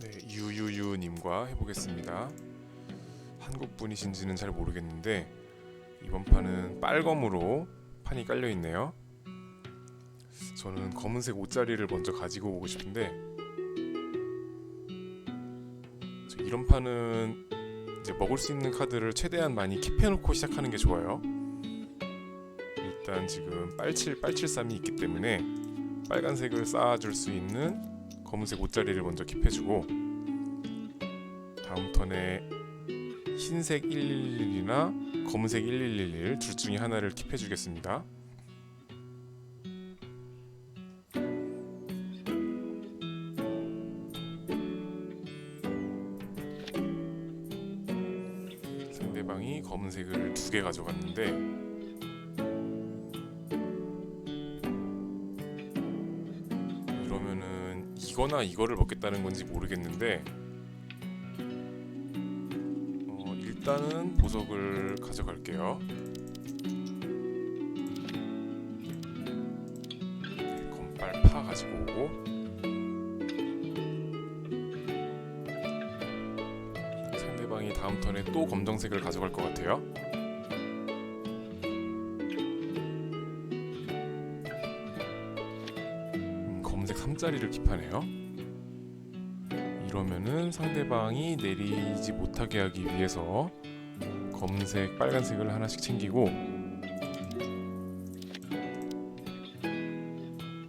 네, 유유유님과 해보겠습니다. 한국 분이신지는 잘 모르겠는데 이번 판은 빨검으로 판이 깔려 있네요. 저는 검은색 옷자리를 먼저 가지고 오고 싶은데 저 이런 판은 이제 먹을 수 있는 카드를 최대한 많이 킵해놓고 시작하는 게 좋아요. 일단 지금 빨칠 빨칠삼이 있기 때문에 빨간색을 쌓아줄 수 있는 검은색 옷자리를 먼저 킵해주고 다음 턴에 흰색 111이나 검은색 1111 둘 중에 하나를 킵해주겠습니다. 상대방이 검은색을 두 개 가져갔는데 이거나 이거를 먹겠다는 건지 모르겠는데 어, 일단은 보석을 가져갈게요. 네, 검빨 파 가지고 오고 상대방이 다음 턴에 또 검정색을 가져갈 것 같아요. 3자리를 킵하네요. 이러면은 상대방이 내리지 못하게 하기 위해서 검은색, 빨간색을 하나씩 챙기고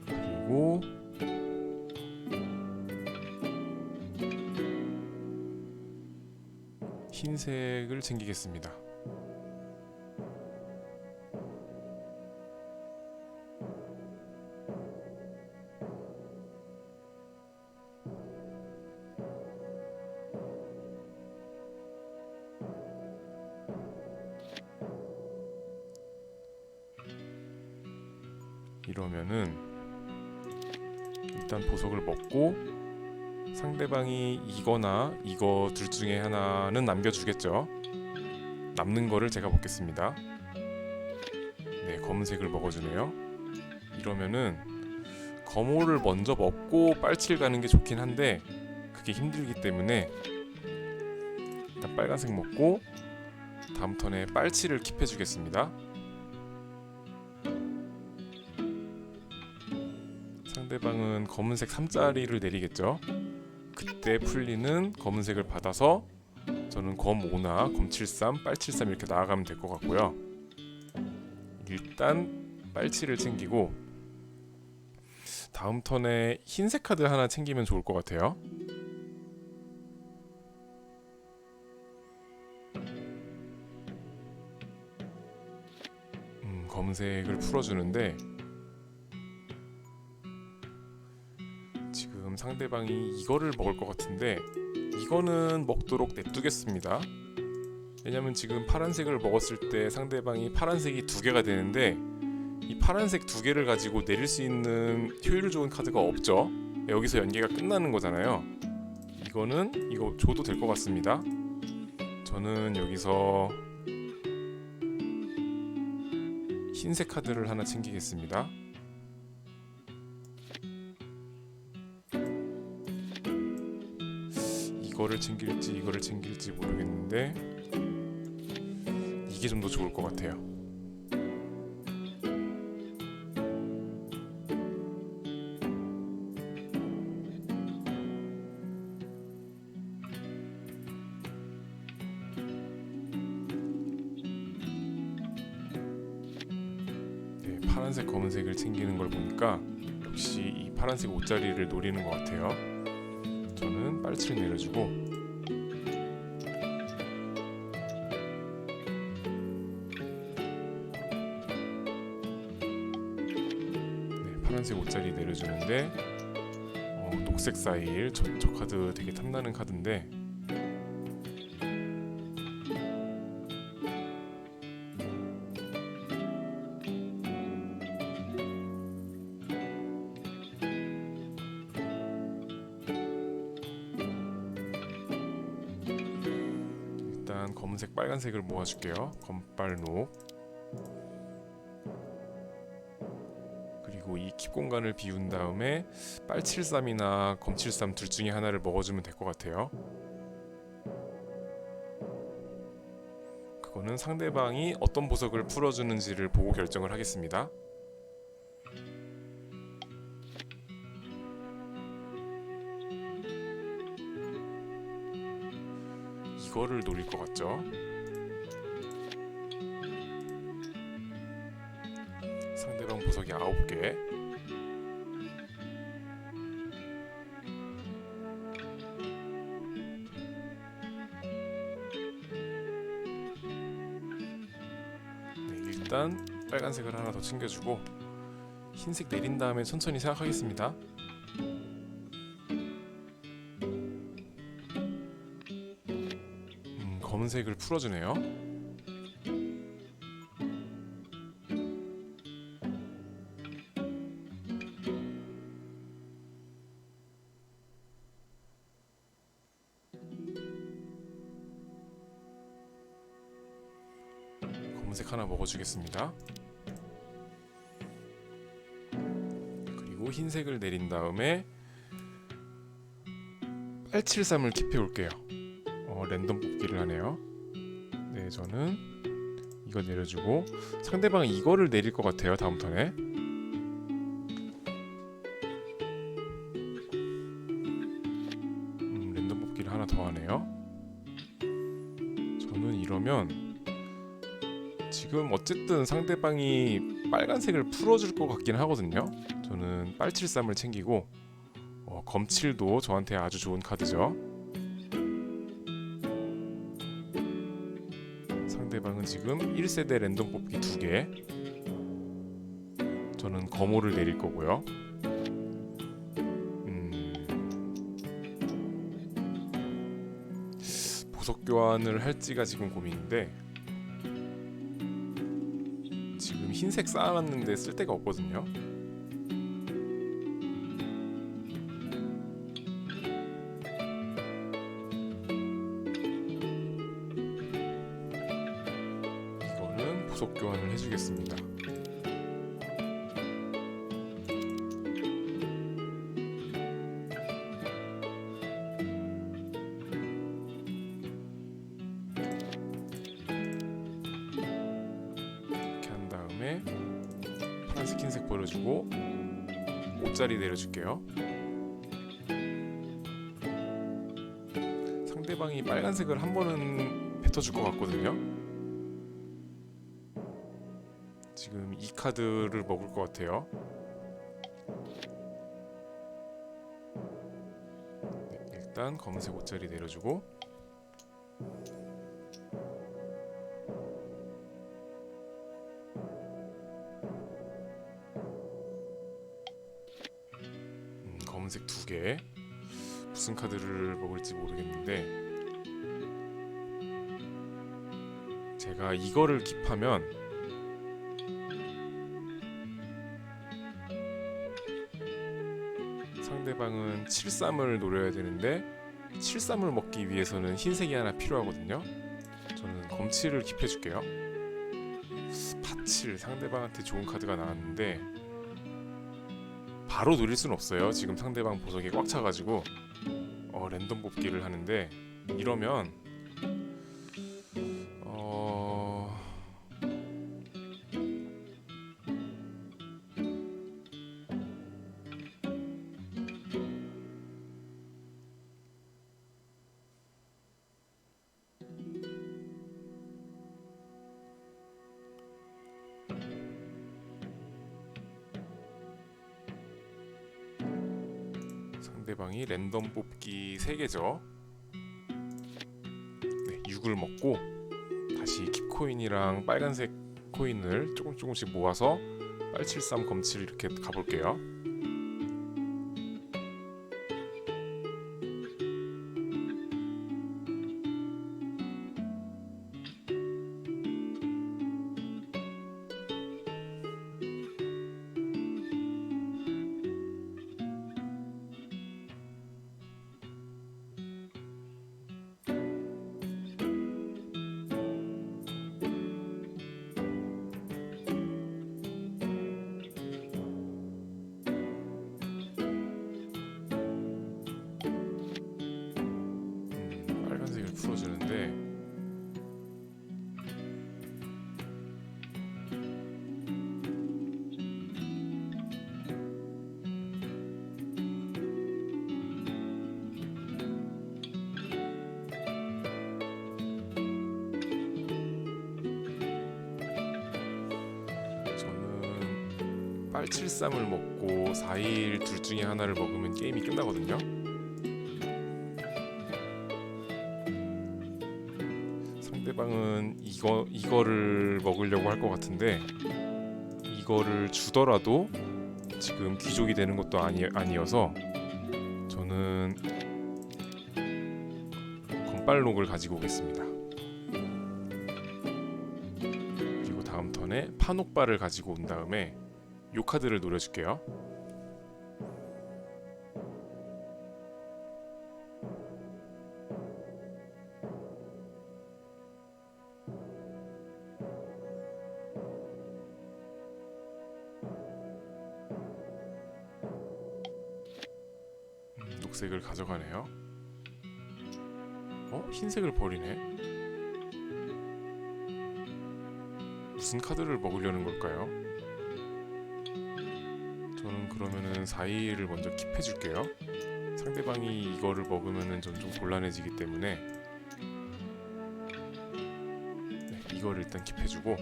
그리고 흰색을 챙기겠습니다. 먹고 상대방이 이거나 이거 둘 중에 하나는 남겨주겠죠. 남는 거를 제가 먹겠습니다. 네, 검은색을 먹어주네요. 이러면은 검호를 먼저 먹고 빨칠 가는 게 좋긴 한데 그게 힘들기 때문에 일단 빨간색 먹고 다음 턴에 빨치를 킵해주겠습니다. 상대방은 검은색 3자리를 내리겠죠. 그때 풀리는 검은색을 받아서 저는 검 5나 검 73, 빨 73 이렇게 나아가면 될 것 같고요. 일단 빨치를 챙기고 다음 턴에 흰색 카드 하나 챙기면 좋을 것 같아요. 음, 검은색을 풀어주는데 상대방이 이거를 먹을 것 같은데 이거는 먹도록 냅두겠습니다. 왜냐면 지금 파란색을 먹었을 때 상대방이 파란색이 두 개가 되는데 이 파란색 두 개를 가지고 내릴 수 있는 효율 좋은 카드가 없죠. 여기서 연계가 끝나는 거잖아요. 이거는 이거 줘도 될 것 같습니다. 저는 여기서 흰색 카드를 하나 챙기겠습니다. 이거를 챙길지 이거를 챙길지 모르겠는데 이게 좀 더 좋을 것 같아요. 네, 파란색 검은색을 챙기는 걸 보니까 역시 이 파란색 옷자리를 노리는 것 같아요. 빨치를 내려주고 네, 파란색 옷자리 내려주는데 어, 녹색 사일 저, 저 카드 되게 탐나는 카드인데 빨간색을 모아줄게요 검빨록 그리고 이 킵 공간을 비운 다음에 빨칠쌈이나 검칠쌈 둘 중에 하나를 먹어주면 될 것 같아요. 그거는 상대방이 어떤 보석을 풀어주는지를 보고 결정을 하겠습니다. 이거를 노릴 것 같죠? 보석이 9개. 네, 일단 빨간색을 하나 더 챙겨주고 흰색 내린 다음에 천천히 생각하겠습니다. 음, 검은색을 풀어주네요 하나 먹어주겠습니다. 그리고 흰색을 내린 다음에 빨칠삼을 킵해 올게요. 어, 랜덤 뽑기를 하네요. 네, 저는 이거 내려주고 상대방은 이거를 내릴 것 같아요. 다음 턴에. 어쨌든 상대방이 빨간색을 풀어줄 것 같긴 하거든요. 저는 빨칠삼을 챙기고 어, 검칠도 저한테 아주 좋은 카드죠. 상대방은 지금 1세대 랜덤 뽑기 2개 저는 검호를 내릴 거고요. 음, 보석 교환을 할지가 지금 고민인데 흰색 쌓아놨는데 쓸 데가 없거든요. 이거는 보석 교환을 해주겠습니다. 파란색 흰색 버려주고 5짜리 내려줄게요. 상대방이 빨간색을 한 번은 뱉어줄 것 같거든요. 지금 이 카드를 먹을 것 같아요. 네, 일단 검은색 5짜리 내려주고 검은색 두 개. 무슨 카드를 먹을지 모르겠는데 제가 이거를 킵하면 상대방은 7-3을 노려야 되는데 7-3을 먹기 위해서는 흰색이 하나 필요하거든요. 저는 검칠을 킵해줄게요. 파칠 상대방한테 좋은 카드가 나왔는데 바로 노릴 수는 없어요. 지금 상대방 보석이 꽉 차가지고 어, 랜덤 뽑기를 하는데 이러면 상대방이 랜덤 뽑기 3개죠. 네, 6을 먹고 다시 킵코인이랑 빨간색 코인을 조금 조금씩 모아서 빨칠삼 검칠 이렇게 가볼게요. 빨칠쌈을 먹고 4일 둘 중에 하나를 먹으면 게임이 끝나거든요. 상대방은 이거 이거를 먹으려고 할 것 같은데 이거를 주더라도 지금 귀족이 되는 것도 아니 아니어서 저는 건빨록을 가지고 오겠습니다. 그리고 다음 턴에 판옥발을 가지고 온 다음에 요 카드를 노려줄게요. 음, 녹색을 가져가네요. 어? 흰색을 버리네. 무슨 카드를 먹으려는 걸까요? 그러면은 4일을 먼저 킵해 줄게요. 상대방이 이거를 먹으면은 전 좀 곤란해지기 때문에 네, 이거를 일단 킵해 주고.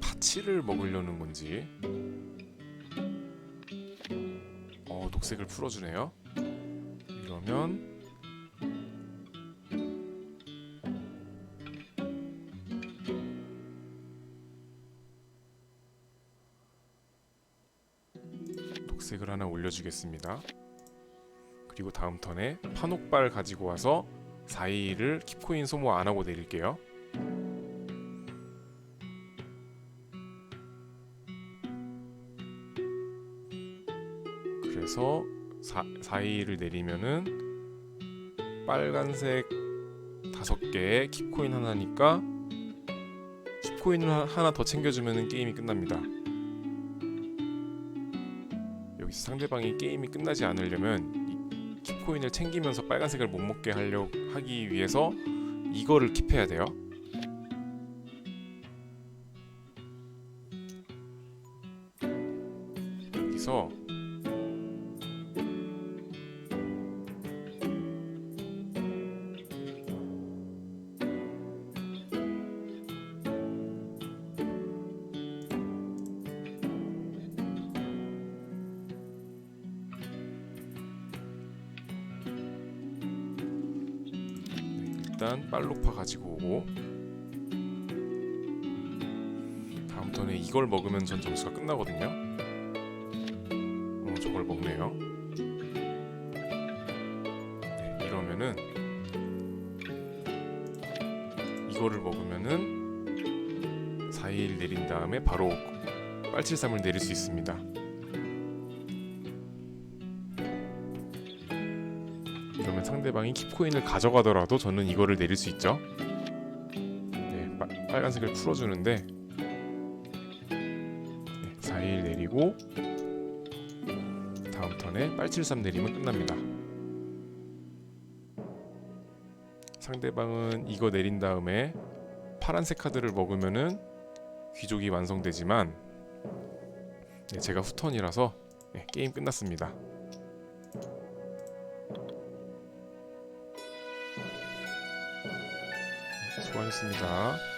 파치를 먹으려는 건지. 어 녹색을 풀어주네요. 이러면 올려주겠습니다 그리고 다음 턴에 판옥발 가지고 와서 4일을 킵코인 소모 안 하고 내릴게요 그래서 4, 4일을 내리면은 빨간색 다섯 개에 킵코인 하나니까 킵코인을 하- 하나 더 챙겨주면은 게임이 끝납니다. 상대방이 게임이 끝나지 않으려면 이 킵코인을 챙기면서 빨간색을 못 먹게 하려 하기 위해서 이거를 킵해야 돼요. 일단 빨로파 가지고 오고 다음 턴에 이걸 먹으면 전 점수가 끝나거든요. 어, 저걸 먹네요. 네, 이러면은 이거를 먹으면은 4일 내린 다음에 바로 빨칠삼을 내릴 수 있습니다. 상대방이 킵코인을 가져가더라도 저는 이거를 내릴 수 있죠. 네, 빠, 빨간색을 풀어주는데 네, 4일 내리고 다음 턴에 빨칠삼 내리면 끝납니다. 상대방은 이거 내린 다음에 파란색 카드를 먹으면은 귀족이 완성되지만 네, 제가 후턴이라서 네, 게임 끝났습니다. 수고하셨습니다.